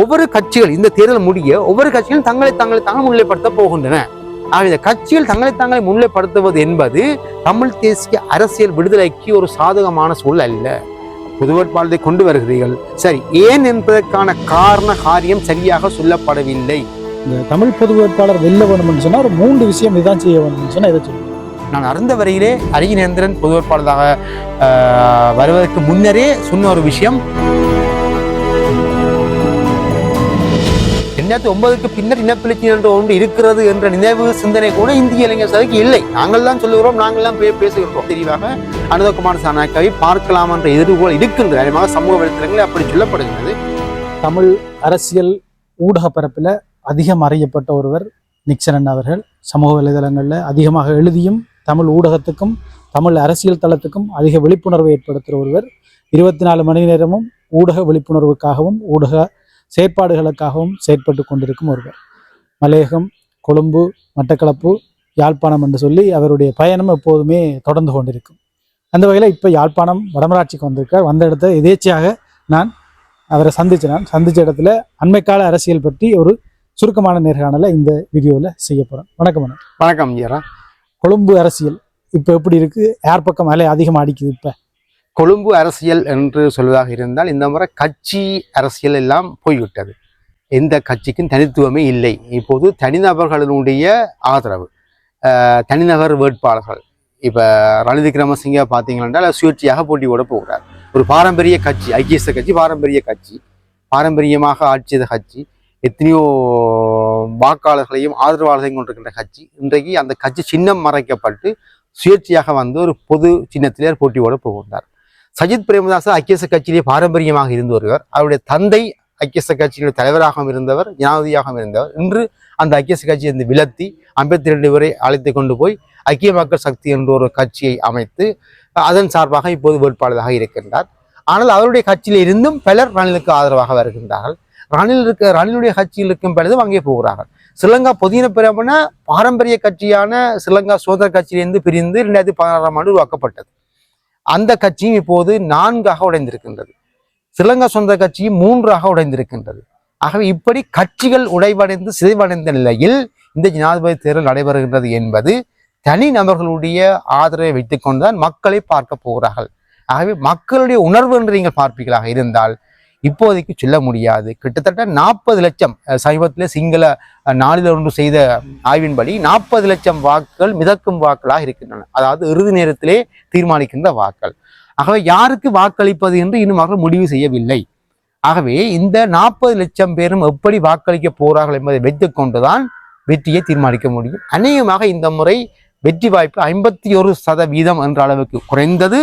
ஒவ்வொரு கட்சிகள் இந்த தேர்தல் முடிய ஒவ்வொரு கட்சிகளும் தங்களை தங்களை தாங்கள் முன்னிலைப்படுத்த போகின்றன. ஆக இந்த கட்சிகள் தங்களை தாங்களை முன்னிலைப்படுத்துவது என்பது தமிழ் தேசிய அரசியல் விடுதலைக்கு ஒரு சாதகமான சூழல் அல்ல. பொது வேட்பாளரை கொண்டு வருகிறீர்கள். சரி ஏன் என்பதற்கான காரண காரியம் சரியாக சொல்லப்படவில்லை. இந்த தமிழ் பொது வேட்பாளர் வெல்ல வேணும்னு சொன்னா ஒரு மூன்று விஷயம் இதான் செய்ய வேணும்னு சொன்னா இதை சொல்லுங்க நான் அறிந்த வரையிலே அரியநேந்திரன் பொது வேட்பாளராக வருவதற்கு முன்னரே சொன்ன ஒரு விஷயம். ரெண்டாயிரத்தி ஒன்பதுக்கு பின்னர் இனப்பிரச்சனை என்ற ஒன்று இருக்கிறது என்ற நினைவு சிந்தனை கூட இந்திய இளைஞர் சதைக்கு இல்லை. நாங்கள் தான் சொல்லுகிறோம் நாங்கள் தான் பேசுகிறோம் தெளிவாக அனுதகுமார் சாணாக்காவை பார்க்கலாம் என்ற எதிர்கோள் இருக்கின்றது. அதிகமாக சமூக வலைத்தளங்களில் அப்படி சொல்லப்படுகிறது தமிழ் அரசியல் ஊடக பரப்பில் அதிகம் அறியப்பட்ட ஒருவர் நிக்சனன் அவர்கள். சமூக வலைதளங்களில் அதிகமாக எழுதியும் தமிழ் ஊடகத்துக்கும் தமிழ் அரசியல் தளத்துக்கும் அதிக விழிப்புணர்வை ஏற்படுத்துகிற ஒருவர். இருபத்தி நாலு மணி நேரமும் ஊடக விழிப்புணர்வுக்காகவும் ஊடக செயற்பாடுகளுக்காகவும் செயற்பட்டு கொண்டிருக்கும் ஒருவர். மலையகம் கொழும்பு மட்டக்களப்பு யாழ்ப்பாணம் என்று சொல்லி அவருடைய பயணம் எப்போதுமே தொடர்ந்து கொண்டிருக்கும். அந்த வகையில் இப்போ யாழ்ப்பாணம் வடமராட்சிக்கு வந்திருக்கார். வந்த இடத்த எதேச்சையாக நான் அவரை சந்திச்சு நான் சந்திச்ச இடத்துல அண்மைக்கால அரசியல் பற்றி ஒரு சுருக்கமான நேர்காணலை இந்த வீடியோவில் செய்ய போகிறேன் வணக்கம் அண்ணா. வணக்கம் ஜீரா கொழும்பு அரசியல் இப்போ எப்படி இருக்கு? யார் பக்கம் அலை அதிகமாக அடிக்குது இப்போ? கொழும்பு அரசியல் என்று சொல்வதாக இருந்தால் இந்த முறை கட்சி அரசியல் எல்லாம் போய்விட்டது. எந்த கட்சிக்கும் தனித்துவமே இல்லை. இப்போது தனிநபர்களினுடைய ஆதரவு தனிநபர் வேட்பாளர்கள். இப்போ ரணில் விக்ரமசிங்க பார்த்தீங்கன்னா சுயேட்சையாக போட்டி கூட போகிறார். ஒரு பாரம்பரிய கட்சி ஐக்கியச கட்சி பாரம்பரிய கட்சி பாரம்பரியமாக ஆட்சியத கட்சி எத்தனையோ வாக்காளர்களையும் ஆதரவாளர்களையும் கொண்டிருக்கின்ற கட்சி இன்றைக்கு அந்த கட்சி சின்னம் மறைக்கப்பட்டு சுயேட்சையாக வந்து ஒரு பொது சின்னத்திலே போட்டியோடு போகின்றார் சஜித் பிரேமதாச ஐக்கியச கட்சியிலே பாரம்பரியமாக இருந்து வருவர். அவருடைய தந்தை ஐக்கியச கட்சியினுடைய தலைவராகவும் இருந்தவர் ஜனாதிபதியாகவும் இருந்தவர். இன்று அந்த ஐக்கியச கட்சியை இருந்து விலத்தி ஐம்பத்தி ரெண்டு பேரை அழைத்து கொண்டு போய் ஐக்கிய மக்கள் சக்தி என்ற ஒரு கட்சியை அமைத்து அதன் சார்பாக இப்போது வேட்பாளராக இருக்கின்றார். ஆனால் அவருடைய கட்சியில் இருந்தும் பலர் ரணிலுக்கு ஆதரவாக வருகின்றார்கள். ரணில் இருக்க ரணிலுடைய கட்சியில் இருக்கும் பலரும் அங்கே போகிறார்கள். ஸ்ரீலங்கா புதின பிரபன பாரம்பரிய கட்சியான ஸ்ரீலங்கா சுதந்திர கட்சியிலிருந்து பிரிந்து ரெண்டாயிரத்தி பதினாறாம் ஆண்டு உருவாக்கப்பட்டது. அந்த கட்சியும் இப்போது நான்காக உடைந்திருக்கின்றது. ஸ்ரீலங்கா சொந்த கட்சியும் மூன்றாக உடைந்திருக்கின்றது. ஆகவே இப்படி கட்சிகள் உடைவடைந்து சிதைவடைந்த நிலையில் இந்த ஜனாதிபதி தேர்தல் நடைபெறுகின்றது என்பது தனி நபர்களுடைய ஆதரவை வைத்துக்கொண்டுதான் மக்களை பார்க்க போகிறார்கள். ஆகவே மக்களுடைய உணர்வு என்று நீங்கள் பார்ப்பீர்களாக இருந்தால் இப்போதைக்கு சொல்ல முடியாது. கிட்டத்தட்ட நாற்பது லட்சம் சமீபத்தில் சிங்கள அஹ், நாளிதழ் ஒன்று செய்த ஆய்வின்படி நாற்பது லட்சம் வாக்குகள் மிதக்கும் வாக்குகளாக இருக்கின்றன. அதாவது இறுதி நேரத்திலே தீர்மானிக்கின்ற வாக்கள். ஆகவே யாருக்கு வாக்களிப்பது என்று இன்னும் அவர்கள் முடிவு செய்யவில்லை. ஆகவே இந்த நாற்பது லட்சம் பேரும் எப்படி வாக்களிக்க போறார்கள் என்பதை வைத்துக் கொண்டுதான் வெற்றியை தீர்மானிக்க முடியும். அநேகமாக இந்த முறை வெற்றி வாய்ப்பு ஐம்பத்தி ஒரு சதவீதம் என்ற அளவுக்கு குறைந்தது.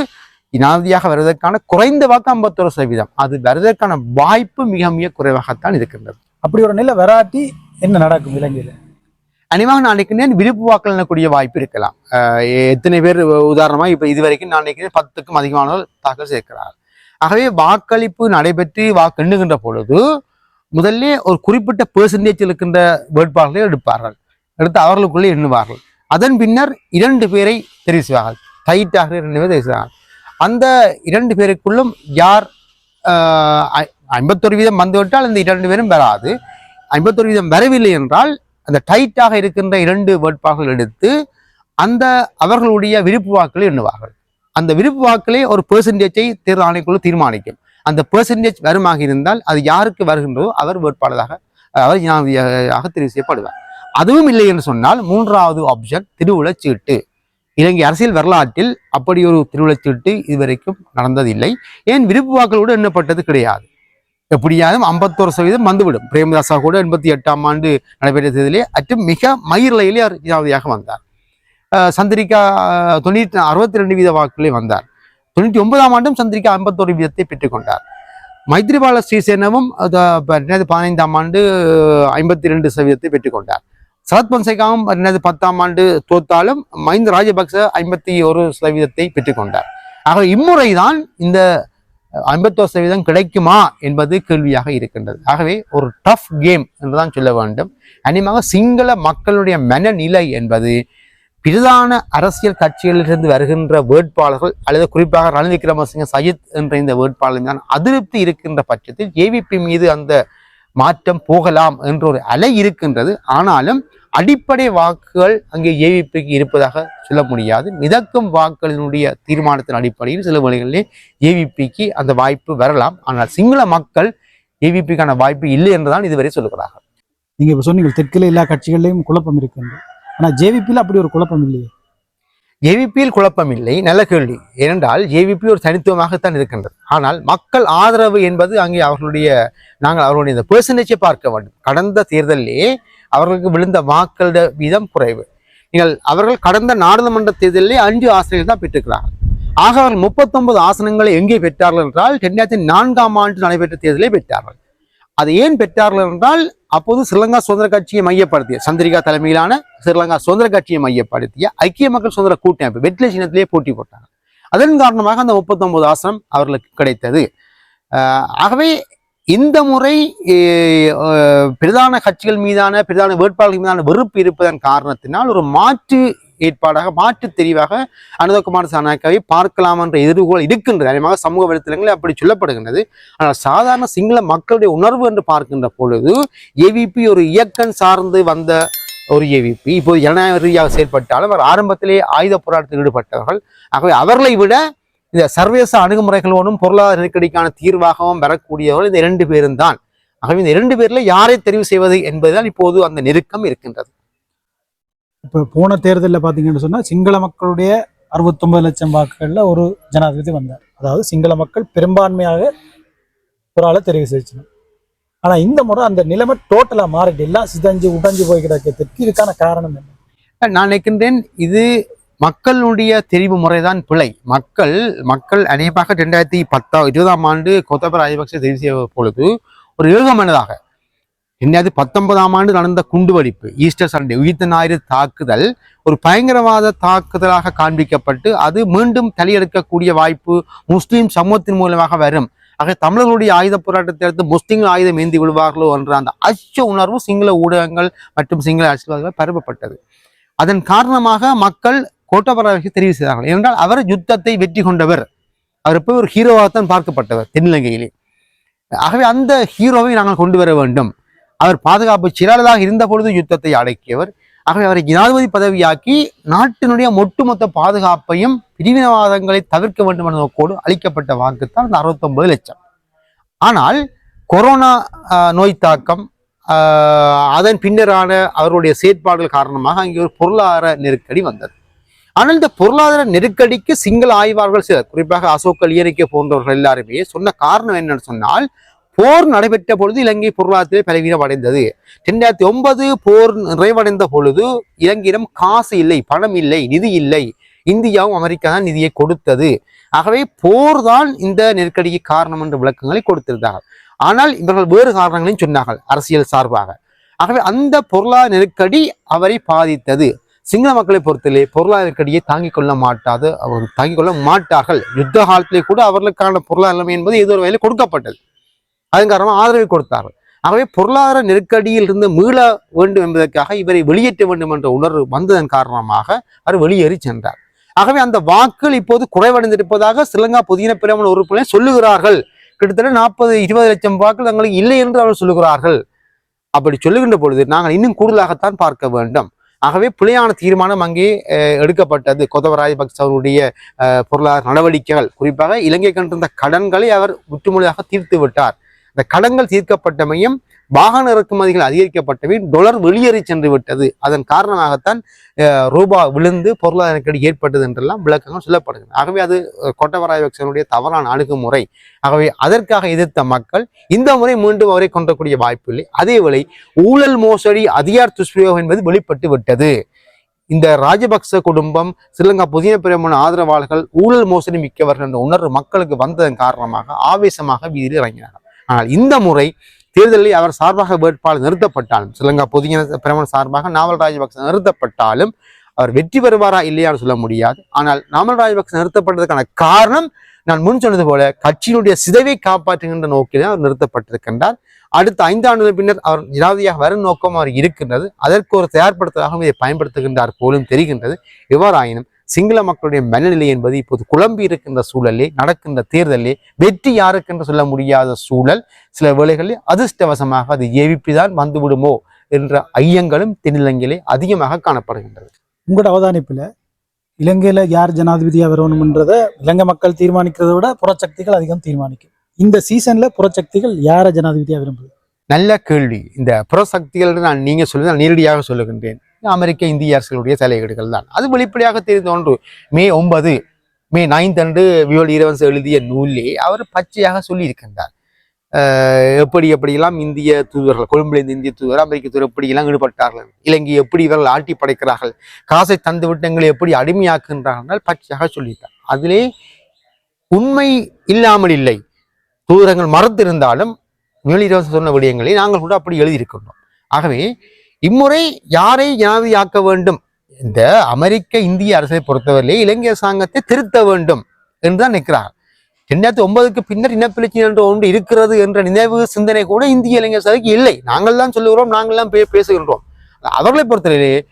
ஜனாதிபதியாக வருவதற்கான குறைந்த வாக்கு ஐம்பத்தொரு சதவீதம். அது வருவதற்கான வாய்ப்பு மிக மிக குறைவாகத்தான் இருக்கின்றது. அப்படி ஒரு நிலை வராட்டி என்ன நடக்கும் இலங்கையில்? அனிமாக நான் நினைக்கிறேன் விருப்பு வாக்கள் எண்ணக்கூடிய வாய்ப்பு இருக்கலாம். எத்தனை பேர் உதாரணமா இப்ப இது வரைக்கும் நான் நினைக்கிறேன் பத்துக்கும் அதிகமானவர்கள் தாக்கல் சேர்க்கிறார்கள் ஆகவே வாக்களிப்பு நடைபெற்று வாக்கு எண்ணுகின்ற பொழுது முதல்ல ஒரு குறிப்பிட்ட பெர்சன்டேஜ் இருக்கின்ற வேட்பாளர்களை எடுப்பார்கள். எடுத்து அவர்களுக்குள்ளே எண்ணுவார்கள். அதன் பின்னர் இரண்டு பேரை தெரிவு செய்வார்கள் டைட்டாக இரண்டு பேர் தெரிவு செய்வார்கள் அந்த இரண்டு பேருக்குள்ளும் யார் ஐ- ஐம்பத்தொரு வீதம் வந்துவிட்டால் இந்த இரண்டு பேரும் வராது. ஐம்பத்தொரு வீதம் வரவில்லை என்றால் அந்த டைட்டாக இருக்கின்ற இரண்டு வேட்பாளர்கள் எடுத்து அந்த அவர்களுடைய விருப்பு வாக்களை எண்ணுவார்கள். அந்த விருப்பு வாக்களே ஒரு பெர்சன்டேஜை தேர்தல் ஆணைக்குழு தீர்மானிக்கும். அந்த பெர்சன்டேஜ் வருமாக இருந்தால் அது யாருக்கு வருகின்றதோ அவர் வேட்பாளராக அவர் ஜனாதிபதியாக தெரிவு செய்யப்படுவார். அதுவும் இல்லை என்று சொன்னால் மூன்றாவது ஆப்ஷன் திருவுளச்சீட்டு. இலங்கை அரசியல் வரலாற்றில் அப்படி ஒரு திருவிழத்திட்டு இதுவரைக்கும் நடந்ததில்லை. ஏன் விருப்பு வாக்களோடு எண்ணப்பட்டது கிடையாது? எப்படியாவது ஐம்பத்தோரு சதவீதம் வந்துவிடும். பிரேமதாசா கூட எண்பத்தி எட்டாம் ஆண்டு நடைபெற்ற தேர்தலே அற்றும் மிக மயிரிழையிலே அவர் ஜனாதிபதியாக வந்தார். சந்திரிகா தொண்ணூற்றி அறுபத்தி ரெண்டு வீத வாக்குகளே வந்தார். தொண்ணூற்றி ஒன்பதாம் ஆண்டும் சந்திரிகா ஐம்பத்தோரு வீதத்தை பெற்றுக்கொண்டார் மைத்ரிபால ஸ்ரீசேனவும் பதினைந்தாம் ஆண்டு ஐம்பத்தி ரெண்டு சதவீதத்தை பெற்றுக்கொண்டார் சரத் பொன்சேகாவும் ரெண்டாயிரத்தி பத்தாம் ஆண்டு தோத்தாலும் மஹிந்த ராஜபக்ச ஐம்பத்தி ஒரு சதவீதத்தை பெற்றுக்கொண்டார் ஆக இம்முறைதான் இந்த ஐம்பத்தோரு சதவீதம் கிடைக்குமா என்பது கேள்வியாக இருக்கின்றது. ஆகவே ஒரு டஃப் கேம் என்றுதான் சொல்ல வேண்டும். அனிமாக சிங்கள மக்களுடைய மனநிலை என்பது பிரதான அரசியல் கட்சிகளிலிருந்து வருகின்ற வேட்பாளர்கள் அல்லது குறிப்பாக ரணில் விக்ரமசிங்க சஜித் என்ற இந்த வேட்பாளர் தான் அதிருப்தி இருக்கின்ற பட்சத்தில் ஏவிபி மீது அந்த மாற்றம் போகலாம் என்ற ஒரு அலை இருக்கின்றது. ஆனாலும் அடிப்படை வாக்குகள் அங்கே ஏவிபிக்கு இருப்பதாக சொல்ல முடியாது. மிதக்கும் வாக்குகளினுடைய தீர்மானத்தின் அடிப்படையில் சில வழிகளிலே ஏவிபிக்கு அந்த வாய்ப்பு வரலாம். ஆனால் சிங்கள மக்கள் ஏவிபிக்கான வாய்ப்பு இல்லை என்றுதான் இதுவரை சொல்லுகிறார்கள். நீங்க இப்ப சொன்னீங்க தெற்கில் எல்லா கட்சிகள்லையும் குழப்பம் இருக்கு ஆனா ஜேவிபியில் அப்படி ஒரு குழப்பம் இல்லையே. ஏவிபியில் குழப்பமில்லை. நல்ல கேள்வி. ஏனென்றால் ஏவிபி ஒரு தனித்துவமாகத்தான் இருக்கின்றது. ஆனால் மக்கள் ஆதரவு என்பது அங்கே அவர்களுடைய நாங்கள் அவர்களுடைய இந்த பெர்சன்டேஜை பார்க்க வேண்டும். கடந்த தேர்தலிலே அவர்களுக்கு விழுந்த வாக்கள வீதம் குறைவு. நீங்கள் அவர்கள் கடந்த நாடாளுமன்ற தேர்தலிலே அஞ்சு ஆசிரியர்கள் தான் பெற்றிருக்கிறார்கள் ஆக அவர்கள் முப்பத்தொன்பது ஆசனங்களை எங்கே பெற்றார்கள் என்றால் ரெண்டாயிரத்தி நான்காம் ஆண்டு நடைபெற்ற தேர்தலை பெற்றார்கள். அது ஏன் பெற்றார்கள் என்றால் அப்போது ஸ்ரீலங்கா சுதந்திர கட்சியை மையப்படுத்திய சந்திரிகா தலைமையிலான ஸ்ரீலங்கா சுதந்திர கட்சியை மையப்படுத்திய ஐக்கிய மக்கள் சுதந்திர கூட்டமைப்பு வெற்றிலை சின்னத்திலே போட்டி போட்டாங்க. அதன் காரணமாக அந்த முப்பத்தொன்பது ஆசனம் அவர்களுக்கு கிடைத்தது. ஆகவே இந்த முறை பிரதான கட்சிகள் மீதான பிரதான வேட்பாளர்கள் மீதான வெறுப்பு இருப்பதன் காரணத்தினால் ஒரு மாற்று ஏற்பாடாக மாற்று தெரிவாக அனுதகுமார் சாணாக்காவை பார்க்கலாம் என்ற எதிர்கோள் இருக்கின்றது. அதிகமாக சமூக வலைத்தளங்களில் அப்படி சொல்லப்படுகின்றது. ஆனால் சாதாரண சிங்கள மக்களுடைய உணர்வு என்று பார்க்கின்ற பொழுது ஏவிபி ஒரு இயக்கம் சார்ந்து வந்த ஒரு ஏவிபி இப்போது ஜனநாயக ரீதியாக செயல்பட்டாலும் அவர் ஆரம்பத்திலே ஆயுத போராட்டத்தில் ஈடுபட்டவர்கள். ஆகவே அவர்களை விட இந்த சர்வதேச அணுகுமுறைகளோடும் பொருளாதார நெருக்கடிக்கான தீர்வாகவும் வரக்கூடியவர்கள் இந்த இரண்டு பேரும் தான் ஆகவே இந்த இரண்டு பேரில் யாரை தெரிவு செய்வது என்பதுதான் இப்போது அந்த நெருக்கம் இருக்கின்றது. இப்போ போன தேர்தலில் பார்த்தீங்கன்னு சொன்னால் சிங்கள மக்களுடைய அறுபத்தொன்பது லட்சம் வாக்குகளில் ஒரு ஜனாதிபதி வந்தார். அதாவது சிங்கள மக்கள் பெரும்பான்மையாக ஒரு ஆளை தெரிவு செய்யணும் ஆனால் இந்த முறை அந்த நிலைமை டோட்டலாக மாறிட்டு எல்லாம் சிதஞ்சு உடைஞ்சு போய் கிடக்கிறதுக்கு இதுக்கான காரணம் என்ன? நான் நினைக்கின்றேன் இது மக்களுடைய தெரிவு முறைதான் பிழை. மக்கள் மக்கள் அநேகமாக ரெண்டாயிரத்தி பத்தா இருபதாம் ஆண்டு கோத்தபய ராஜபக்சே தெரிவு செய்த பொழுது ஒரு ஏகமனதாக என்னது பத்தொன்பதாம் ஆண்டு நடந்த குண்டுவெடிப்பு ஈஸ்டர் சண்டே உயிர்த்த ஞாயிறு தாக்குதல் ஒரு பயங்கரவாத தாக்குதலாக காண்பிக்கப்பட்டு அது மீண்டும் தலையெடுக்கக்கூடிய வாய்ப்பு முஸ்லீம் சமூகத்தின் மூலமாக வரும். ஆக தமிழர்களுடைய ஆயுத போராட்டத்தை அடுத்து முஸ்லீம்கள் ஆயுதம் ஏந்தி விடுவார்களோ என்ற அந்த அச்ச உணர்வு சிங்கள ஊடகங்கள் மற்றும் சிங்கள அரசியல்வாதிகள் பரப்பப்பட்டது. அதன் காரணமாக மக்கள் கோட்டபராவை தெரிவு செய்தார்கள் ஏனென்றால் அவர் யுத்தத்தை வெற்றி கொண்டவர். அவர் இப்போ ஒரு ஹீரோவாகத்தான் பார்க்கப்பட்டவர் தென்னிலங்கையிலே. ஆகவே அந்த ஹீரோவை நாங்கள் கொண்டு வர வேண்டும். அவர் பாதுகாப்பு செயலாளராக இருந்த பொழுது யுத்தத்தை அடக்கியவர் ஆகவே அவரை ஜனாதிபதி பதவியாக்கி நாட்டினுடைய ஒட்டுமொத்த பாதுகாப்பையும் பிரிவினவாதங்களை தவிர்க்க வேண்டும் என்ற நோக்கோடு அளிக்கப்பட்ட வாக்குத்தான் அந்த அறுபத்தொன்பது லட்சம். ஆனால் கொரோனா ஆஹ், நோய் தாக்கம் ஆஹ், அதன் பின்னரான அவருடைய செயற்பாடுகள் காரணமாக அங்கே ஒரு பொருளாதார நெருக்கடி வந்தது. ஆனால் இந்த பொருளாதார நெருக்கடிக்கு சிங்கள ஆய்வாளர்கள் சிலர் குறிப்பாக அசோக் அலியரிக்கை போன்றவர்கள் எல்லாருமே சொன்ன காரணம் என்னன்னு சொன்னால் போர் நடைபெற்ற பொழுது இலங்கை பொருளாதாரத்திலே பலவீனம் அடைந்தது. ரெண்டாயிரத்தி ஒன்பது போர் நிறைவடைந்த பொழுது இலங்கையிடம் காசு இல்லை பணம் இல்லை நிதி இல்லை. இந்தியாவும் அமெரிக்கா தான் நிதியை கொடுத்தது. ஆகவே போர் தான் இந்த நெருக்கடிக்கு காரணம் என்ற விளக்கங்களை கொடுத்திருந்தார்கள். ஆனால் இவர்கள் வேறு காரணங்களையும் சொன்னார்கள் அரசியல் சார்பாக. ஆகவே அந்த பொருளாதார நெருக்கடி அவரை பாதித்தது. சிங்கள மக்களை பொறுத்தலே பொருளாதார நெருக்கடியை தாங்கிக் கொள்ள மாட்டாது அவர் தாங்கிக் கொள்ள மாட்டார்கள். யுத்த காலத்திலே கூட அவர்களுக்கான பொருளாதார நிலைமை என்பது ஏதோ ஒரு வகையில் கொடுக்கப்பட்டது. அதன் காரணமாக ஆதரவை கொடுத்தார்கள். ஆகவே பொருளாதார நெருக்கடியில் இருந்து மீள வேண்டும் என்பதற்காக இவரை வெளியேற்ற வேண்டும் என்ற உணர்வு வந்ததன் காரணமாக அவர் வெளியேறி சென்றார். ஆகவே அந்த வாக்குகள் இப்போது குறைவடைந்திருப்பதாக ஸ்ரீலங்கா புதின பிரமண உறுப்பினர் சொல்லுகிறார்கள். கிட்டத்தட்ட நாற்பது இருபது லட்சம் வாக்குகள் தங்களுக்கு இல்லை என்று அவர்கள் சொல்லுகிறார்கள். அப்படி சொல்லுகின்ற பொழுது நாங்கள் இன்னும் கூடுதலாகத்தான் பார்க்க வேண்டும். ஆகவே பிழையான தீர்மானம் அங்கே எடுக்கப்பட்டது. கொத்தவ ராஜபக்ச அவருடைய பொருளாதார நடவடிக்கைகள் குறிப்பாக இலங்கை கண்டிருந்த கடன்களை அவர் முற்றுமுழுதாக தீர்த்து விட்டார். இந்த கடன்கள் தீர்க்கப்பட்டமையும் வாகன இறக்குமதிகள் அதிகரிக்கப்பட்டவையும் டொலர் வெளியேறி சென்று விட்டது. அதன் காரணமாகத்தான் ரூபா விழுந்து பொருளாதார நெருக்கடி ஏற்பட்டது என்றெல்லாம் விளக்கங்கள் சொல்லப்படுகிறது ஆகவே அது அஹ், தவறான அணுகுமுறை. ஆகவே அதற்காக எதிர்த்த மக்கள் இந்த முறை மீண்டும் அவரை கொன்றக்கூடிய வாய்ப்பில்லை அதேவேளை ஊழல் மோசடி அதிகார் துஷ்பிரயோகம் என்பது வெளிப்பட்டு விட்டது. இந்த ராஜபக்ச குடும்பம் ஸ்ரீலங்கா புதிய பிரேமன் ஆதரவாளர்கள் ஊழல் மோசடி மிக்கவர்கள் என்ற உணர்வு மக்களுக்கு வந்ததன் காரணமாக ஆவேசமாக வீதியில் இறங்கினார்கள். ஆனால் இந்த முறை தேர்தலில் அவர் சார்பாக வேட்பாளர் நிறுத்தப்பட்டாலும் ஸ்ரீலங்கா புதிய பிரமண சார்பாக நாவல் ராஜபக்ச நிறுத்தப்பட்டாலும் அவர் வெற்றி பெறுவாரா இல்லையான்னு சொல்ல முடியாது. ஆனால் நாமல் ராஜபக்ச நிறுத்தப்பட்டதற்கான காரணம் நான் முன் சொன்னது போல கட்சியினுடைய சிதைவை காப்பாற்றுகின்ற நோக்கிலே அவர் நிறுத்தப்பட்டிருக்கின்றார். அடுத்த ஐந்து ஆண்டுகள் பின்னர் அவர் ஜனாதிபதியாக வரும் நோக்கம் அவர் இருக்கின்றது. அதற்கு ஒரு தயார்படுத்தலாகவும் இதை பயன்படுத்துகின்றார் போலும் தெரிகின்றது. எவ்வாறாயினும் சிங்கள மக்களுடைய மனநிலை என்பது இப்போது குழம்பி இருக்கின்ற சூழலே நடக்கின்ற தேர்தலே வெற்றி யாருக்கு என்று சொல்ல முடியாத சூழல் சில வேளைகளில் அதிர்ஷ்டவசமாக அது ஏவிப்பி தான் வந்துவிடுமோ என்ற ஐயங்களும் தென்னிலங்கையிலே அதிகமாக காணப்படுகின்றது. உங்களோட அவதானிப்புல இலங்கையில யார் ஜனாதிபதியா வரணும்ன்றத இலங்கை மக்கள் தீர்மானிக்கிறதை விட புறச்சக்திகள் அதிகம் தீர்மானிக்கும். இந்த சீசன்ல புறச்சக்திகள் யார ஜனாதிபதியா விரும்புது? நல்ல கேள்வி. இந்த புறசக்திகள் நான் நீங்க சொல்லுவது நான் நேரடியாக சொல்லுகின்றேன். அமெரிக்க இந்திய அரசுகளுடைய தலையீடுகள் தான். அது வெளிப்படையாக தெரிந்த ஒன்று மே ஒன்பது மே நைன்த் அன்று வியோல் இரவன்ஸ் எழுதிய நூலே அவர் பச்சையாக சொல்லியிருக்கின்றார். எப்படி எப்படியெல்லாம் இந்திய தூதர்கள் கொழும்புல இருந்த இந்திய தூதர் அமெரிக்க தூதர் எப்படியெல்லாம் ஈடுபட்டார்கள் இலங்கை எப்படி இவர்கள் ஆட்டி படைக்கிறார்கள் காசை தந்து விட்டங்களை எப்படி அடிமையாக்குகின்றார்கள் பச்சையாக சொல்லிட்டார் அதிலே உண்மை இல்லாமல் இல்லை. தூதரங்கள் மறுத்திருந்தாலும் மேலிரவசம் சொன்ன விடயங்களை நாங்கள் கூட அப்படி எழுதியிருக்கின்றோம். ஆகவே இம்முறை யாரை ஜனாதிபதியாக்க வேண்டும்? இந்த அமெரிக்க இந்திய அரசை பொறுத்தவரையிலே இலங்கை அரசாங்கத்தை திருத்த வேண்டும் என்று தான் நிற்கிறார். ரெண்டாயிரத்தி ஒன்பதுக்கு பின்னர் இனப்பிரச்சனை என்ற ஒன்று இருக்கிறது என்ற நினைவு சிந்தனை கூட இந்திய இளைஞர் சபைக்கு இல்லை. நாங்கள் தான் சொல்லுகிறோம் நாங்கள் தான் பே- பேசுகின்றோம். அவர்களை பொறுத்தவரையிலே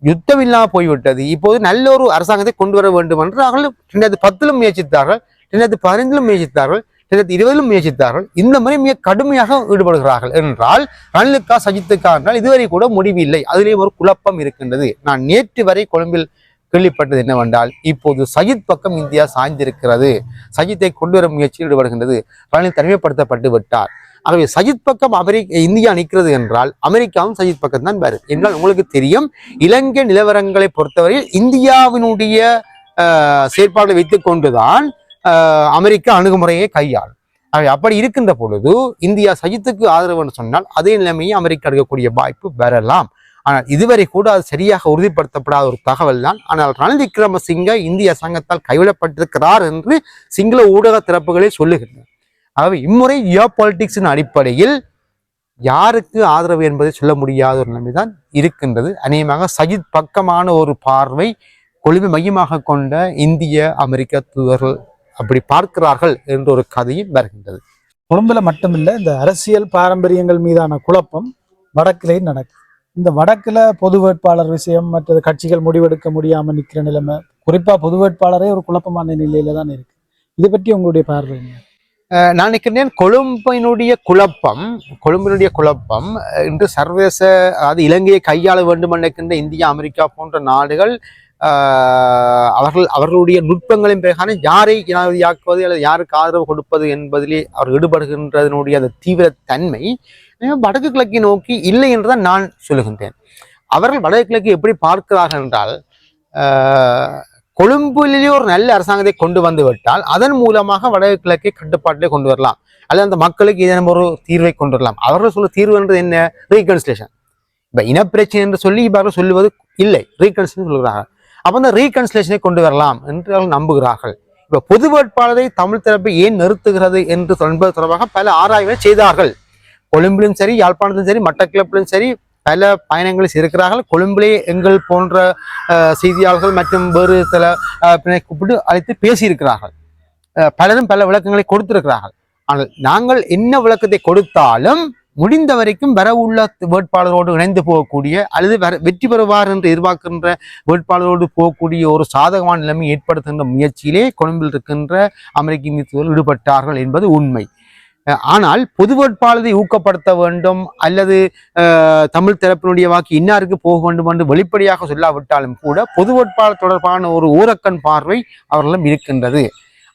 யுத்தம் இல்லாமல் போய்விட்டது. இப்போது நல்ல ஒரு அரசாங்கத்தை கொண்டு வர வேண்டும் என்று அவர்கள் ரெண்டாயிரத்தி பத்திலும் முயற்சித்தார்கள் ரெண்டாயிரத்தி பதினைந்திலும் முயற்சித்தார்கள். ரெண்டாயிரத்தி இருபதிலும் முயற்சித்தார்கள். இந்த முறை மிக கடுமையாக ஈடுபடுகிறார்கள். என்றால் ரணிலுக்கா சஜித்துக்கா என்றால் இதுவரை கூட முடிவில்லை. அதிலே ஒரு குழப்பம் இருக்கின்றது. நான் நேற்று வரை கொழும்பில் கேள்விப்பட்டது என்னவென்றால் இப்போது சஜித் பக்கம் இந்தியா சாய்ந்திருக்கிறது. சஜித்தை கொண்டு வரும் முயற்சியில் ஈடுபடுகின்றது. ரணில் தனிமைப்படுத்தப்பட்டு விட்டார். ஆகவே சஜித் பக்கம் அமெரிக்க இந்தியா நிற்கிறது என்றால் அமெரிக்காவும் சஜித் பக்கம் தான் வரும். என்றால் உங்களுக்கு தெரியும் இலங்கை நிலவரங்களை பொறுத்தவரையில் இந்தியாவினுடைய செயற்பாடுகளை வைத்துக் கொண்டுதான் அமெரிக்கா அணுகுமுறையை கையாள். அவை அப்படி இருக்கின்ற பொழுது இந்தியா சஜித்துக்கு ஆதரவு என்று சொன்னால் அதே நிலைமையை அமெரிக்கா எடுக்கக்கூடிய வாய்ப்பு வரலாம் ஆனால் இதுவரை கூட அது சரியாக உறுதிப்படுத்தப்படாத ஒரு தகவல் தான். ஆனால் ரணில் விக்ரமசிங்க இந்திய சங்கத்தால் கைவிடப்பட்டிருக்கிறார் என்று சிங்கள ஊடக திறப்புகளே சொல்லுகின்றன. ஆகவே இம்முறை ஜியோ பாலிட்டிக்ஸின் அடிப்படையில் யாருக்கு ஆதரவு என்பதை சொல்ல முடியாத ஒரு நிலைமைதான் இருக்கின்றது. அநேகமாக சஜித் பக்கமான ஒரு பார்வை கொழுமை மையமாக கொண்ட இந்திய அமெரிக்க தூதர்கள் அப்படி பார்க்கிறார்கள் என்ற ஒரு கதையும் வருகின்றது. கொழும்புல மட்டுமில்ல இந்த அரசியல் பாரம்பரியங்கள் மீதான குழப்பம் வடக்கிலேயும் நடக்குது இந்த வடக்குல பொது வேட்பாளர் விஷயம் மற்றது கட்சிகள் முடிவெடுக்க முடியாம நிக்கிற நிலைமை குறிப்பா பொது வேட்பாளரே ஒரு குழப்பமான நிலையில தான் இருக்கு. இதை பற்றி உங்களுடைய பார்வை என்ன? நான் நினைக்கிறேன் கொழும்பினுடைய குழப்பம் கொழும்பினுடைய குழப்பம் இன்று சர்வதேச அதாவது இலங்கையை கையாள வேண்டும் நினைக்கின்ற இந்தியா அமெரிக்கா போன்ற நாடுகள் அவர்கள் அவர்களுடைய நுட்பங்களின் பிரகாரம் யாரை ஜனாதிபதியாக்குவது அல்லது யாருக்கு ஆதரவு கொடுப்பது என்பதிலே அவர் ஈடுபடுகின்றதனுடைய அந்த தீவிர தன்மை வடக்கு கிழக்கை நோக்கி இல்லை என்றுதான் நான் சொல்லுகின்றேன். அவர்கள் வடக்கு கிழக்கு எப்படி பார்க்கிறார்கள் என்றால் கொழும்புலேயே ஒரு நல்ல அரசாங்கத்தை கொண்டு வந்து விட்டால் அதன் மூலமாக வடக்கு கிழக்கை கட்டுப்பாட்டிலே கொண்டு வரலாம். அல்லது அந்த மக்களுக்கு ஏதேனும் ஒரு தீர்வை கொண்டு வரலாம். அவர்கள் சொல்ல தீர்வு என்றது என்ன? ரீகன்சிலேஷன் இப்போ இனப்பிரச்சனை என்று சொல்லி இவர்கள் சொல்லுவது இல்லை. ரீகன்சிலேஷன் சொல்கிறார்கள். அப்போ அந்த ரீகன்சிலேஷனை கொண்டு வரலாம் என்று அவர்கள் நம்புகிறார்கள். இப்போ பொது வேட்பாளரை தமிழ் தரப்பு ஏன் நிறுத்துகிறது என்று என்பது தொடர்பாக பல ஆராய்வுகளை செய்தார்கள். கொழும்பிலும் சரி யாழ்ப்பாணத்திலும் சரி மட்டக்கிழப்பிலும் சரி பல பயணங்களில் இருக்கிறார்கள். கொழும்பிலே எங்கள் போன்ற செய்தியாளர்கள் மற்றும் வேறு சில கூப்பிட்டு அழைத்து பேசியிருக்கிறார்கள். பலரும் பல விளக்கங்களை கொடுத்திருக்கிறார்கள். ஆனால் நாங்கள் என்ன விளக்கத்தை கொடுத்தாலும் முடிந்த வரைக்கும் வரவுள்ள வேட்பாளரோடு இணைந்து போகக்கூடிய அல்லது வெற்றி பெறுவார் என்று எதிர்பார்க்கின்ற வேட்பாளரோடு போகக்கூடிய ஒரு சாதகமான நிலைமை ஏற்படுத்துகின்ற முயற்சியிலே கொழும்பில் இருக்கின்ற அமெரிக்க இந்தியர்கள் ஈடுபட்டார்கள் என்பது உண்மை. ஆனால் பொது வேட்பாளரை ஊக்கப்படுத்த வேண்டும் அல்லது தமிழ் தரப்பினுடைய வாக்கு இன்னாருக்கு போக வேண்டும் என்று வெளிப்படையாக சொல்லாவிட்டாலும் கூட பொது வேட்பாளர் தொடர்பான ஒரு ஊரக்கண் பார்வை அவர்களிடம் இருக்கின்றது.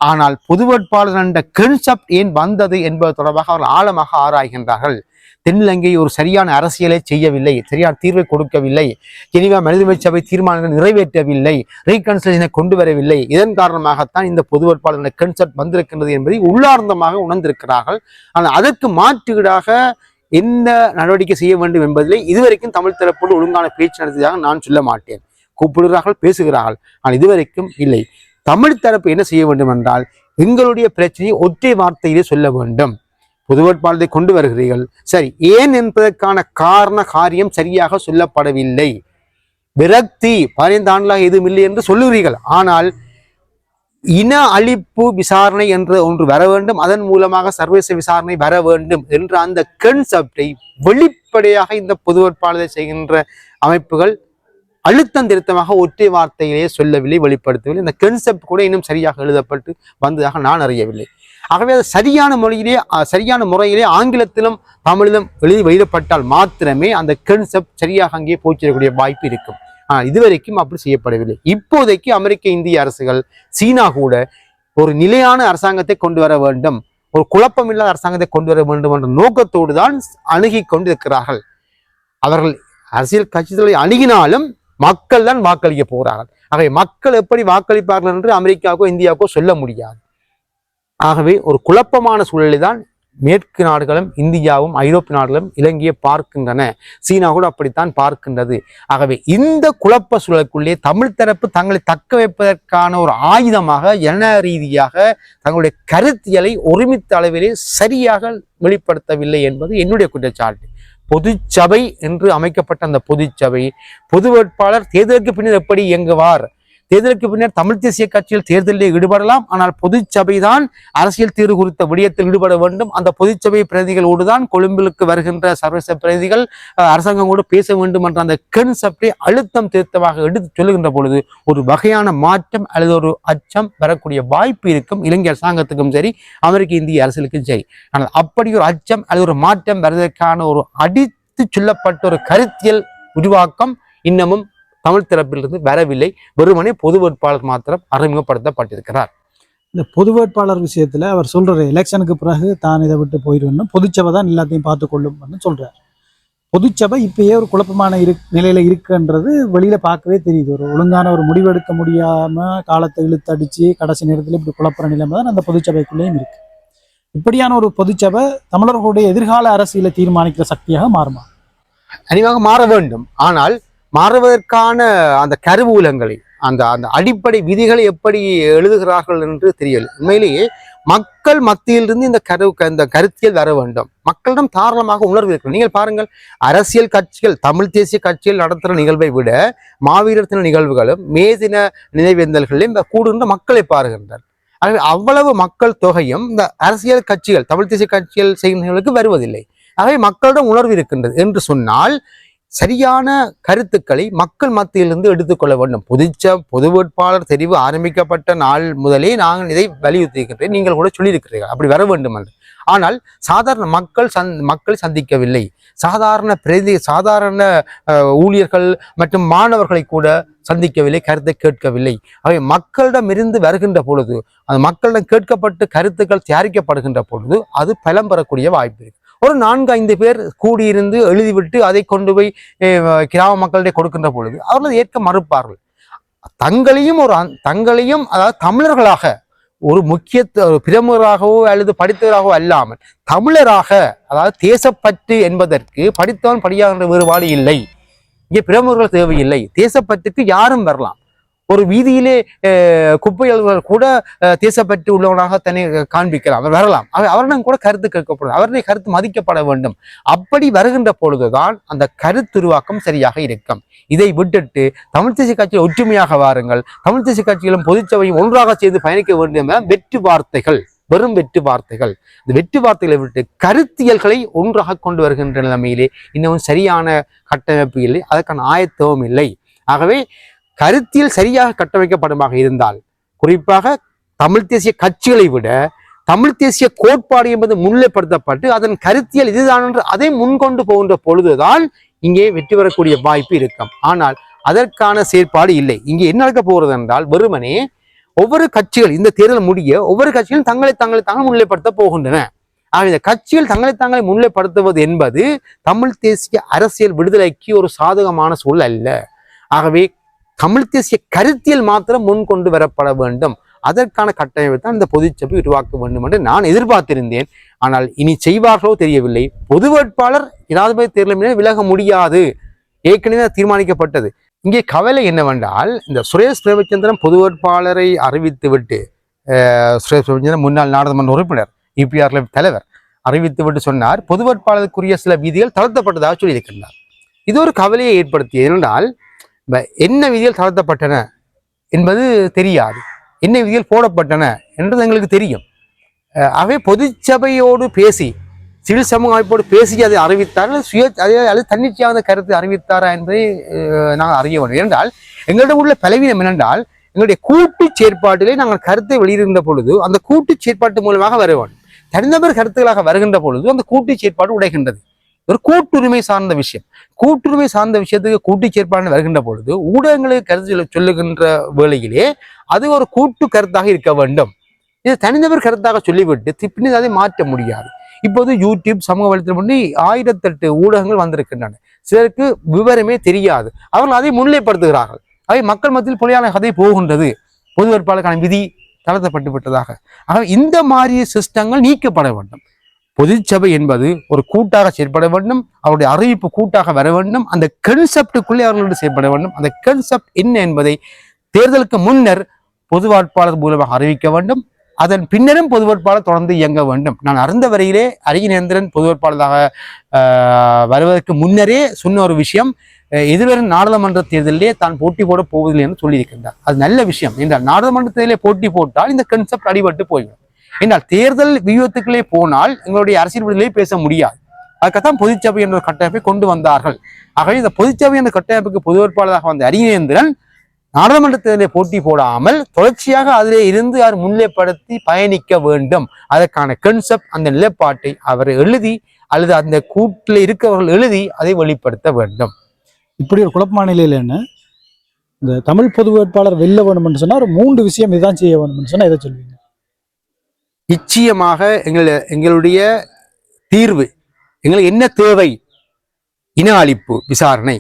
ஆனால் பொது வேட்பாளர் என்ற கன்செப்ட் ஏன் வந்தது என்பது தொடர்பாக அவர்கள் ஆழமாக ஆராய்கின்றார்கள். தென்னிலங்கை ஒரு சரியான அரசியலை செய்யவில்லை சரியான தீர்வை கொடுக்கவில்லை ஜெனிவா மனிதமை சபை தீர்மானங்கள் நிறைவேற்றவில்லை ரீகன்சலேஷனை கொண்டு வரவில்லை. இதன் காரணமாகத்தான் இந்த பொது வேட்பாளர் கன்செப்ட் வந்திருக்கின்றது என்பதை உள்ளார்ந்தமாக உணர்ந்திருக்கிறார்கள். ஆனால் அதற்கு மாற்றுகீடாக என்ன நடவடிக்கை செய்ய வேண்டும் என்பதிலே இதுவரைக்கும் தமிழ் தரப்போடு ஒழுங்கான பேச்சு நடத்தியதாக நான் சொல்ல மாட்டேன். கூப்பிடுகிறார்கள் பேசுகிறார்கள். ஆனால் இதுவரைக்கும் இல்லை. தமிழ் தரப்பு என்ன செய்ய வேண்டும் என்றால் எங்களுடைய பிரச்சனையை ஒற்றை வார்த்தையிலே சொல்ல வேண்டும். பொதுவேட்பாளரை கொண்டு வருகிறீர்கள். சரி ஏன் என்பதற்கான காரண காரியம் சரியாக சொல்லப்படவில்லை. விரக்தி பதினைந்து ஆண்டுகளாக எதுவும் இல்லை என்று சொல்லுகிறீர்கள். ஆனால் இன அழிப்பு விசாரணை என்று ஒன்று வர வேண்டும். அதன் மூலமாக சர்வதேச விசாரணை வர வேண்டும் என்ற அந்த கன்செப்டை வெளிப்படையாக இந்த பொது வேட்பாளரை செய்கின்ற அமைப்புகள் அழுத்தம் திருத்தமாக ஒற்றை வார்த்தையிலேயே சொல்லவில்லை வெளிப்படுத்தவில்லை. இந்த கன்செப்ட் கூட இன்னும் சரியாக எழுதப்பட்டு வந்ததாக நான் அறியவில்லை. ஆகவே அது சரியான மொழியிலே சரியான முறையிலே ஆங்கிலத்திலும் தமிழிலும் எழுதி வைக்கப்பட்டால் மாத்திரமே அந்த கன்செப்ட் சரியாக அங்கே போச்சிடக்கூடிய வாய்ப்பு இருக்கும். ஆனால் இதுவரைக்கும் அப்படி செய்யப்படவில்லை. இப்போதைக்கு அமெரிக்க இந்திய அரசுகள் சீனா கூட ஒரு நிலையான அரசாங்கத்தை கொண்டு வர வேண்டும் ஒரு குழப்பமில்லாத அரசாங்கத்தை கொண்டு வர வேண்டும் என்ற நோக்கத்தோடு தான் அணுகி கொண்டிருக்கிறார்கள். அவர்கள் அரசியல் கட்சிகளை அணுகினாலும் மக்கள் தான் வாக்களிக்க போகிறார்கள். ஆகவே மக்கள் எப்படி வாக்களிப்பார்கள் என்று அமெரிக்காவுக்கோ இந்தியாவுக்கோ சொல்ல முடியாது. ஆகவே ஒரு குழப்பமான சூழலை தான் மேற்கு நாடுகளும் இந்தியாவும் ஐரோப்பிய நாடுகளும் இலங்கையை பார்க்கின்றன. சீனா கூட அப்படித்தான் பார்க்கின்றது. ஆகவே இந்த குழப்ப சூழலுக்குள்ளே தமிழ் தரப்பு தங்களை தக்க வைப்பதற்கான ஒரு ஆயுதமாக என ரீதியாக தங்களுடைய கருத்தியலை ஒருமித்த அளவிலே சரியாக வெளிப்படுத்தவில்லை என்பது என்னுடைய குற்றச்சாட்டு. பொதுச்சபை என்று அமைக்கப்பட்ட அந்த பொதுச்சபை பொது வேட்பாளர் தேர்தலுக்கு பின்னர் எப்படி இயங்குவார்? தேர்தலுக்கு பின்னர் தமிழ் தேசிய கட்சியில் தேர்தலில் ஈடுபடலாம். ஆனால் பொதுச்சபைதான் அரசியல் தீர்வு குறித்த விடயத்தில் ஈடுபட வேண்டும். அந்த பொதுச்சபை பிரதிகளோடு தான் கொழும்பிலுக்கு வருகின்ற சர்வதேச பிரதிகள் அரசாங்கம் கூட பேச வேண்டும் என்ற அந்த கன்செப்டை அழுத்தம் திருத்தமாக எடுத்து சொல்லுகின்ற பொழுது ஒரு வகையான மாற்றம் அல்லது ஒரு அச்சம் வரக்கூடிய வாய்ப்பு இருக்கும். இலங்கை அரசாங்கத்துக்கும் சரி அமெரிக்க இந்திய அரசியலுக்கும் சரி. ஆனால் அப்படி ஒரு அச்சம் அல்லது ஒரு மாற்றம் வருவதற்கான ஒரு அடித்து சொல்லப்பட்ட ஒரு கருத்தியல் உருவாக்கம் இன்னமும் தமிழ் தரப்பிலிருந்து வரவில்லை. வெறுமனே பொது வேட்பாளர் மாத்திரம் அறிமுகப்படுத்தப்பட்டிருக்கிறார். இந்த பொது வேட்பாளர் விஷயத்துல அவர் சொல்றாரு எலெக்ஷனுக்கு பிறகு தான் இதை விட்டு போயிடுவேன்னு பொதுச்சபை தான் எல்லாத்தையும் பார்த்து கொள்ளும்னு சொல்றாரு. பொதுச்சபை இப்பயே ஒரு குழப்பமான இரு நிலையில இருக்குன்றது வெளியில பார்க்கவே தெரியுது. ஒரு ஒழுங்கான ஒரு முடிவெடுக்க முடியாம காலத்தை இழுத்தடிச்சு கடைசி நேரத்துல இப்படி குழப்புற நிலைமை தான் அந்த பொதுச்சபைக்குள்ளேயும் இருக்கு. இப்படியான ஒரு பொதுச்சபை தமிழர்களுடைய எதிர்கால அரசியலை தீர்மானிக்கிற சக்தியாக மாறுமா? அனிவாக மாற வேண்டும். ஆனால் மாறுவதற்கான அந்த கருவூலங்களை அந்த அந்த அடிப்படை விதிகளை எப்படி எழுதுகிறார்கள் என்று தெரியல உண்மையிலேயே மக்கள் மத்தியிலிருந்து இந்த கரு இந்த கருத்தியல் வர வேண்டும். மக்களிடம் தாராளமாக உணர்வு இருக்கிறது நீங்கள் பாருங்கள் அரசியல் கட்சிகள் தமிழ் தேசிய கட்சிகள் நடத்துகிற நிகழ்வை விட மாவீரர் தின நிகழ்வுகளும் மே தின நினைவேந்தல்களையும் இந்த கூடுகின்ற மக்களை பாருகின்றனர். ஆகவே அவ்வளவு மக்கள் தொகையும் இந்த அரசியல் கட்சிகள் தமிழ் தேசிய கட்சிகள் செய்கின்றவர்களுக்கு வருவதில்லை. ஆகவே மக்களிடம் உணர்வு இருக்கின்றது என்று சொன்னால் சரியான கருத்துக்களை மக்கள் மத்தியிலிருந்து எடுத்துக்கொள்ள வேண்டும். புதிச்ச பொது வேட்பாளர் தெரிவு ஆரம்பிக்கப்பட்ட நாள் முதலே நாங்கள் இதை வலியுறுத்தியிருக்கிறேன் நீங்கள் கூட சொல்லியிருக்கிறீர்கள். அப்படி வர வேண்டும் என்று ஆனால் சாதாரண மக்கள் சந் மக்களை சந்திக்கவில்லை. சாதாரண பிரதி சாதாரண ஊழியர்கள் மற்றும் மாணவர்களை கூட சந்திக்கவில்லை கருத்தை கேட்கவில்லை. அவை மக்களிடமிருந்து வருகின்ற பொழுது அந்த மக்களிடம் கேட்கப்பட்டு கருத்துக்கள் தயாரிக்கப்படுகின்ற பொழுது அது பலம் பெறக்கூடிய வாய்ப்பு இருக்கு. ஒரு நான்கு ஐந்து பேர் கூடியிருந்து எழுதிவிட்டு அதை கொண்டு போய் கிராம மக்களிடையே கொடுக்கின்ற பொழுது அவர்கள் ஏற்க மறுப்பார்கள். தங்களையும் ஒரு அந்- தங்களையும் அதாவது தமிழர்களாக ஒரு முக்கிய பிரமுகராகவோ அல்லது படித்தவராகவோ அல்லாமல் தமிழராக அதாவது தேசப்பற்று என்பதற்கு படித்தவன் படியாகின்ற வேறுபாடு இல்லை. இங்கே பிரமுகர்கள் தேவையில்லை. தேசப்பற்றுக்கு யாரும் வரலாம். ஒரு வீதியிலே குப்பை அலுவலர் கூட தேசப்பட்டு உள்ளவனாக தன்னை காண்பிக்கலாம் அவர் வரலாம். அவர் அவரிடம் கூட கருத்து கேட்கப்படும். அவருடைய கருத்து மதிக்கப்பட வேண்டும். அப்படி வருகின்ற பொழுதுதான் அந்த கருத்துருவாக்கம் சரியாக இருக்கும். இதை விட்டுட்டு தமிழ் தேசிய கட்சியில் ஒற்றுமையாக வாருங்கள். தமிழ் தேசிய கட்சிகளும் பொதுச்சபையும் ஒன்றாக செய்து பயணிக்க வேண்டும் என வெற்று வார்த்தைகள். வெறும் வெற்று வார்த்தைகள். இந்த வெற்று வார்த்தைகளை விட்டு கருத்தியல்களை ஒன்றாக கொண்டு வருகின்ற நிலைமையிலே இன்னமும் சரியான கட்டமைப்பு இல்லை. அதற்கான ஆயத்தமும் இல்லை. ஆகவே கருத்தியல் சரியாக கட்டமைக்கப்படுமாக இருந்தால் குறிப்பாக தமிழ் தேசிய கட்சிகளை விட தமிழ் தேசிய கோட்பாடு என்பது முன்னிலைப்படுத்தப்பட்டு அதன் கருத்தியல் இதுதான் என்று அதை முன்கொண்டு போகின்ற பொழுதுதான் இங்கே வெற்றி பெறக்கூடிய வாய்ப்பு இருக்கும். ஆனால் அதற்கான செயற்பாடு இல்லை. இங்கே என்ன நடக்க போகிறது என்றால் வெறுமனே ஒவ்வொரு கட்சிகள் இந்த தேர்தல் முடிய ஒவ்வொரு கட்சிகளும் தங்களை தங்களை தாங்கள் முன்னிலைப்படுத்த போகின்றன. ஆக இந்த கட்சிகள் தங்களை தாங்களை முன்னிலைப்படுத்துவது என்பது தமிழ் தேசிய அரசியல் விடுதலைக்கு ஒரு சாதகமான சூழல் அல்ல. ஆகவே தமிழ் தேசிய கருத்தியல் மாத்திரம் முன் கொண்டு வரப்பட வேண்டும். அதற்கான கட்டமைப்பை தான் இந்த பொதுச்சபை உருவாக்க வேண்டும் என்று நான் எதிர்பார்த்திருந்தேன். ஆனால் இனி செய்வார்களோ தெரியவில்லை. பொது வேட்பாளர் ஜனாதிபதி தேர்தலில் விலக முடியாது. ஏற்கனவே தீர்மானிக்கப்பட்டது. இங்கே கவலை என்னவென்றால் இந்த சுரேஷ் பிரேமச்சந்திரன் பொது வேட்பாளரை அறிவித்துவிட்டு சுரேஷ் பிரேமச்சந்திரன் முன்னாள் நாடாளுமன்ற உறுப்பினர் இபிஆர்ல தலைவர் அறிவித்து விட்டு சொன்னார் பொது வேட்பாளருக்குரிய சில விதிகள் தளர்த்தப்பட்டதாக சொல்லியிருக்கின்றார். இது ஒரு கவலையை ஏற்படுத்தியது. ஏனென்றால் என்ன விதிகள் தளர்த்தப்பட்டன என்பது தெரியாது. என்ன விதிகள் போடப்பட்டன என்றது எங்களுக்கு தெரியும். அவை ஆகவே பொதுச்சபையோடு பேசி சிவில் சமூக அமைப்போடு பேசி அதை அறிவித்தார் சுய அதே அல்லது தன்னிச்சையான கருத்து அறிவித்தாரா என்பதை நாங்கள் அறிய வேண்டும். என்றால் எங்களிடம் உள்ள பலவீனம் என்னென்றால் எங்களுடைய கூட்டு செயற்பாட்டிலே நாங்கள் கருத்தை வெளியிருந்த பொழுது அந்த கூட்டு செயற்பாட்டு மூலமாக வர வேண்டும். தனிநபர் கருத்துக்களாக வருகின்ற பொழுது அந்த கூட்டு செயற்பாடு உடைகின்றது. ஒரு கூட்டுரிமை சார்ந்த விஷயம். கூட்டுரிமை சார்ந்த விஷயத்துக்கு கூட்டு செயற்பாடு வருகின்ற பொழுது ஊடகங்களுக்கு கருத்து சொல்லுகின்ற வேளையிலே அது ஒரு கூட்டு கருத்தாக இருக்க வேண்டும். இது தனிநபர் கருத்தாக சொல்லிவிட்டு பின்னர் அதை மாற்ற முடியாது. இப்போது யூடியூப் சமூக வலைத்தளம் பண்ணி ஆயிரத்தெட்டு ஊடகங்கள் வந்திருக்கின்றன. சிலருக்கு விவரமே தெரியாது. அவர்கள் அதை முன்னிலைப்படுத்துகிறார்கள். அவை மக்கள் மத்தியில் பொலியான கதை போகின்றது. பொது வேட்பாளருக்கான விதி தளர்த்தப்பட்டு விட்டதாக. ஆக இந்த மாதிரி சிஸ்டங்கள் நீக்கப்பட வேண்டும். பொதுச்சபை என்பது ஒரு கூட்டாக செயற்பட வேண்டும் அவருடைய அறிவிப்பு கூட்டாக வர வேண்டும் அந்த கன்செப்டுக்குள்ளே அவர்களோடு செயற்பட வேண்டும். அந்த கன்செப்ட் என்ன என்பதை தேர்தலுக்கு முன்னர் பொது வேட்பாளர் மூலமாக அறிவிக்க வேண்டும். அதன் பின்னரும் பொது வேட்பாளர் தொடர்ந்து இயங்க வேண்டும். நான் அறிந்த வரையிலே அரியநேந்திரன் பொது வேட்பாளராக வருவதற்கு முன்னரே சொன்ன ஒரு விஷயம் எதிர்வரும் நாடாளுமன்ற தேர்தலிலே தான் போட்டி போட போவதில்லை என்று சொல்லியிருக்கின்றார். அது நல்ல விஷயம். என்றால் நாடாளுமன்ற தேர்தலிலே போட்டி போட்டால் இந்த கன்செப்ட் அடிபட்டு போய்விடும். என்றால் தேர்தல் வியூகத்துக்குள்ளே போனால் எங்களுடைய அரசியல் விடுதலை பேச முடியாது. அதுக்காகத்தான் பொதுச்சபை என்ற ஒரு கட்டமைப்பை கொண்டு வந்தார்கள். ஆகவே இந்த பொதுச்சபை என்ற கட்டமைப்புக்கு பொது வேட்பாளராக வந்த அரியநேந்திரன் நாடாளுமன்ற தேர்தலில் போட்டி போடாமல் தொடர்ச்சியாக அதிலே இருந்து அவர் முன்னிலைப்படுத்தி பயணிக்க வேண்டும். அதற்கான கன்செப்ட் அந்த நிலைப்பாட்டை அவர் எழுதி அல்லது அந்த கூட்டில் இருக்கவர்கள் எழுதி அதை வெளிப்படுத்த வேண்டும். இப்படி ஒரு குழப்பமான நிலையில் என்ன? இந்த தமிழ் பொது வேட்பாளர் வெல்ல வேணும்னு சொன்னால் ஒரு மூன்று விஷயம் இதான் செய்ய வேணும்னு சொன்னால் எதை சொல்லுவீங்க நிச்சயமாக எங்கள் எங்களுடைய தீர்வு எங்களுக்கு என்ன தேவை? இன அழிப்பு விசாரணை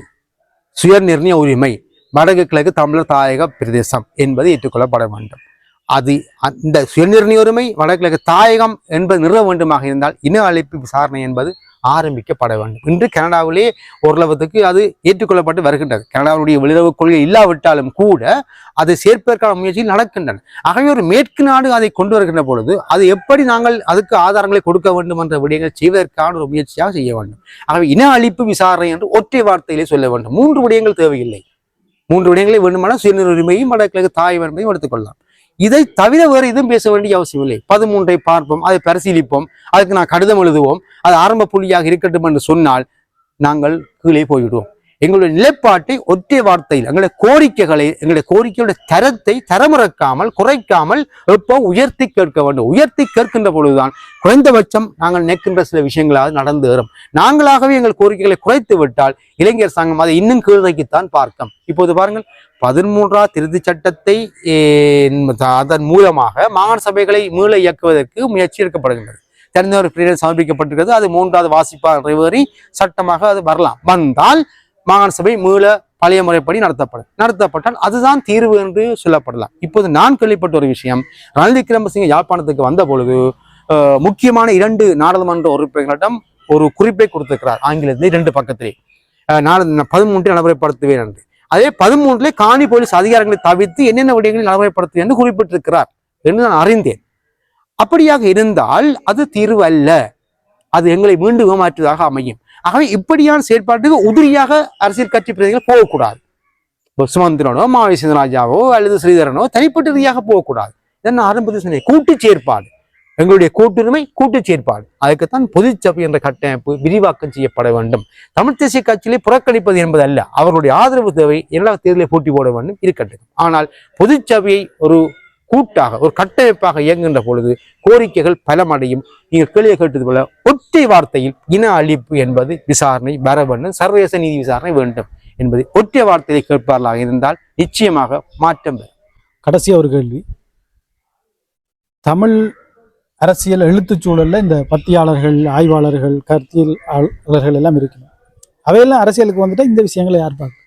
சுயநிர்ணய உரிமை வடக்கு கிழக்கு தமிழர் தாயக பிரதேசம் என்பது ஏற்றுக்கொள்ளப்பட வேண்டும். அது அந்த சுயநிர்ணய உரிமை வடகிழக்கு தாயகம் என்பது நிறுவ வேண்டுமாக இருந்தால் இன அழிப்பு விசாரணை என்பது ஆரம்பிக்கப்பட வேண்டும். இன்று கனடாவிலே ஓரளவுக்கு அது ஏற்றுக்கொள்ளப்பட்டு வருகின்றது. கனடாவுடைய வெளியுறவு கொள்கை இல்லாவிட்டாலும் கூட அதை சேர்ப்பதற்கான முயற்சியில் நடக்கின்றன. ஆகவே ஒரு மேற்கு நாடு அதை கொண்டு வருகின்ற பொழுது அது எப்படி நாங்கள் அதுக்கு ஆதாரங்களை கொடுக்க வேண்டும் என்ற விடயங்கள் செய்வதற்கான ஒரு முயற்சியாக செய்ய வேண்டும். ஆகவே இன அழிப்பு விசாரணை என்று ஒற்றை வார்த்தையிலே சொல்ல வேண்டும். மூன்று விடயங்கள் தேவையில்லை. மூன்று விடயங்களை வேண்டுமானால் சுயநிர் உரிமையும் வடகிழக்கு தாய் வன்மையும் எடுத்துக்கொள்ளலாம். இதை தவிர வேறு எதுவும் பேச வேண்டிய அவசியம் இல்லை. பதிமூன்றை பார்ப்போம் அதை பரிசீலிப்போம் அதுக்கு நான் கடிதம் எழுதுவோம். அது ஆரம்ப புள்ளியாக இருக்கட்டும் என்று சொன்னால் நாங்கள் கீழே போய்விடுவோம். எங்களுடைய நிலைப்பாட்டை ஒற்றை வார்த்தையில் எங்களுடைய கோரிக்கைகளை எங்களுடைய கோரிக்கையுடைய தரத்தை தரமிறக்காமல் குறைக்காமல் எப்போ உயர்த்தி கேட்க வேண்டும். உயர்த்தி கேட்கின்ற பொழுதுதான் குறைந்தபட்சம் நாங்கள் நிற்கின்ற சில விஷயங்களாவது நடந்து வரும். நாங்களாகவே எங்கள் கோரிக்கைகளை குறைத்து விட்டால் இளைஞர் சங்கம் அதை இன்னும் கீழ்நோக்கித்தான் பார்க்கும். இப்போது பாருங்கள் பதிமூன்றாம் திருத்தி சட்டத்தை அதன் மூலமாக மாகாண சபைகளை மீள இயக்குவதற்கு முயற்சி எடுக்கப்படுகின்றது. தெரிந்தவர் பிரிவில் சமர்ப்பிக்கப்பட்டிருக்கிறது அது மூன்றாவது வாசிப்பா நிறைவேறி சட்டமாக அது வரலாம். வந்தால் மாகாண சபை மீள பழைய முறைப்படி நடத்தப்படும். நடத்தப்பட்டால் அதுதான் தீர்வு என்று சொல்லப்படலாம். இப்போது நான் கேள்விப்பட்ட ஒரு விஷயம். ரணில் விக்ரமசிங்க யாழ்ப்பாணத்துக்கு வந்த பொழுது முக்கியமான இரண்டு நாடாளுமன்ற உறுப்பினர்களிடம் ஒரு குறிப்பை கொடுத்திருக்கிறார் ஆங்கிலத்தில் இரண்டு பக்கத்திலே. அஹ், பதிமூன்றில் நடைமுறைப்படுத்துவேன் என்று. அதே பதிமூன்றிலே காணி போலீஸ் அதிகாரங்களை தவிர்த்து என்னென்ன விடயங்களை நடைமுறைப்படுத்துவேன் என்று குறிப்பிட்டிருக்கிறார் என்று நான் அறிந்தேன். அப்படியாக இருந்தால் அது தீர்வு அல்ல. அது எங்களை மீண்டும் ஏமாற்றுவதாக அமையும். ஆகவே இப்படியான செயற்பாட்டுக்கு உதிரியாக அரசியல் கட்சி பிரதிகள் போகக்கூடாது. சுமந்திரனோ மாவை ராஜாவோ அல்லது ஸ்ரீதரனோ தனிப்பட்ட ரீதியாக போகக்கூடாது. இதை நான் ஆரம்பத்தில் சொன்னேன் கூட்டு செயற்பாடு. எங்களுடைய கூட்டுரிமை கூட்டு செயற்பாடு. அதுக்குத்தான் பொதுச்சபை என்ற கட்டமைப்பு விரிவாக்கம் செய்யப்பட வேண்டும். தமிழ் தேசிய கட்சியிலே புறக்கணிப்பது என்பது அல்ல அவர்களுடைய ஆதரவு தேவை எல்லா தேர்தலை போட்டி போட வேண்டும் இருக்கட்டும். ஆனால் பொதுச்சபையை ஒரு கூட்டாக ஒரு கட்டமைப்பாக இயங்குகின்ற பொழுது கோரிக்கைகள் பலமடையும். நீங்கள் கேள்வியை கேட்டது போல ஒற்றை வார்த்தையில் இன அழிப்பு என்பது விசாரணை வர வேண்டும் சர்வதேச நீதி விசாரணை வேண்டும் என்பது ஒற்றை வார்த்தையை கேட்பார்களாக இருந்தால் நிச்சயமாக மாற்றம் பெறும் கடைசியா ஒரு கேள்வி. தமிழ் அரசியல் எழுத்துச் சூழல்ல இந்த பத்தியாளர்கள் ஆய்வாளர்கள் கருத்தியலாளர்கள் எல்லாம் இருக்கணும். அவையெல்லாம் அரசியலுக்கு வந்துட்டு இந்த விஷயங்களை யார் பார்க்க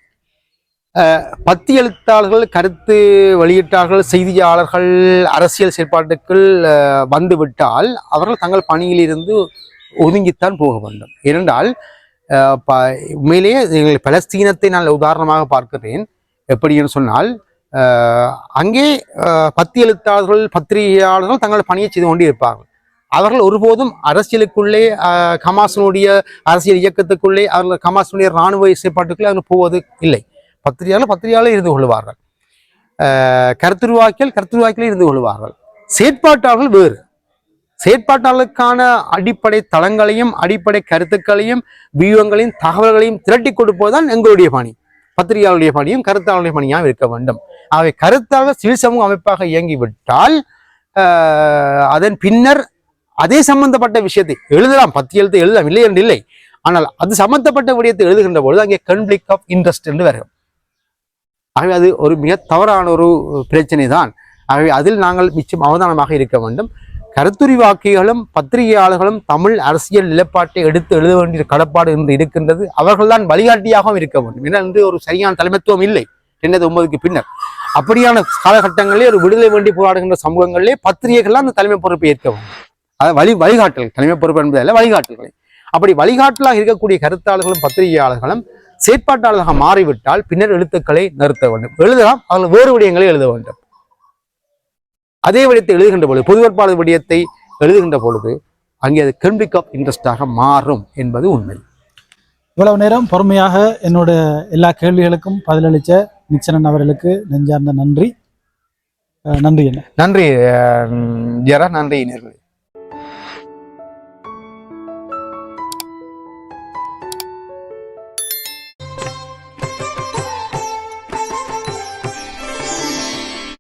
பத்தி எழுத்தாளர்கள் கருத்து வெளியிட்டார்கள் செய்தியாளர்கள் அரசியல் செயற்பாட்டுக்குள் வந்துவிட்டால் அவர்கள் தங்கள் பணியிலிருந்து ஒதுங்கித்தான் போக வேண்டும். ஏனென்றால் ப- உண்மையிலேயே எங்கள் பலஸ்தீனத்தை நான் உதாரணமாக பார்க்கிறேன். எப்படி என்று சொன்னால் அங்கே பத்தி எழுத்தாளர்கள் பத்திரிகையாளர்கள் தங்கள் பணியை செய்து கொண்டு இருப்பார்கள். அவர்கள் ஒருபோதும் அரசியலுக்குள்ளே அஹ், அரசியல் இயக்கத்துக்குள்ளே அவர்கள் ஹமாஸினுடைய இராணுவ செயற்பாட்டுக்குள்ளே அவர்கள் போவது இல்லை. பத்திரிகையாளர் பத்திரிகையாளர் இருந்து கொள்வார்கள் கருத்துருவாக்கியல் கருத்துருவாக்கியில் இருந்து கொள்வார்கள் செயற்பாட்டாளர்கள் வேறு. செயற்பாட்டாளருக்கான அடிப்படை தளங்களையும் அடிப்படை கருத்துக்களையும் வியூகங்களையும் தகவல்களையும் திரட்டி கொடுப்பதுதான் எங்களுடைய பணி. பத்திரிகையாளருடைய பணியும் கருத்தாளருடைய பணியாக இருக்க வேண்டும். அவை கருத்தாக சிவில் சமூக அமைப்பாக இயங்கிவிட்டால் அதன் பின்னர் அதே சம்பந்தப்பட்ட விஷயத்தை எழுதலாம். பத்தி எழுத்து எழுதலாம். இல்லை என்று இல்லை ஆனால் அது சம்பந்தப்பட்ட விடயத்தை எழுதுகின்ற பொழுது அங்கே கன்ஃபிளிக் ஆஃப் இன்ட்ரெஸ்ட் என்று வரும் ஆகவே அது ஒரு மிக தவறான ஒரு பிரச்சனை தான் ஆகவே அதில் நாங்கள் மிச்சம் அவதானமாக இருக்க வேண்டும். கருத்துரிவாக்கிகளும் பத்திரிகையாளர்களும் தமிழ் அரசியல் நிலைப்பாட்டை எடுத்து எழுத வேண்டிய கடப்பாடு என்று இருக்கின்றது. அவர்கள்தான் வழிகாட்டியாகவும் இருக்க வேண்டும். ஏன்னா இன்று ஒரு சரியான தலைமைத்துவம் இல்லை ரெண்டாயிரத்தி ஒன்பதுக்கு பின்னர். அப்படியான காலகட்டங்களிலே ஒரு விடுதலை வேண்டி போராடுகின்ற சமூகங்களிலே பத்திரிகைகள்லாம் அந்த தலைமை பொறுப்பை ஏற்க வேண்டும். அதாவது வழி வழிகாட்டல் தலைமை பொறுப்பு என்பதில் வழிகாட்டல்களை. அப்படி வழிகாட்டலாக இருக்கக்கூடிய கருத்தாளர்களும் பத்திரிகையாளர்களும் செயற்பாட்டாளராக மாறிவிட்டால் பின்னர் எழுத்துக்களை நிறுத்த வேண்டும். எழுதலாம் அதில் வேறு விடயங்களை எழுத வேண்டும். அதே விடயத்தை எழுதுகின்ற பொழுது பொதுவேட்பாளர் விடயத்தை எழுதுகின்ற பொழுது அங்கே அது கன்பிக் ஆஃப் இன்ட்ரெஸ்டாக மாறும் என்பது உண்மை. இவ்வளவு நேரம் பொறுமையாக என்னோட எல்லா கேள்விகளுக்கும் பதிலளித்த நிக்சனன் அவர்களுக்கு நெஞ்சார்ந்த நன்றி. நன்றி என்ன நன்றி ஜெரா நன்றி நேர்களே.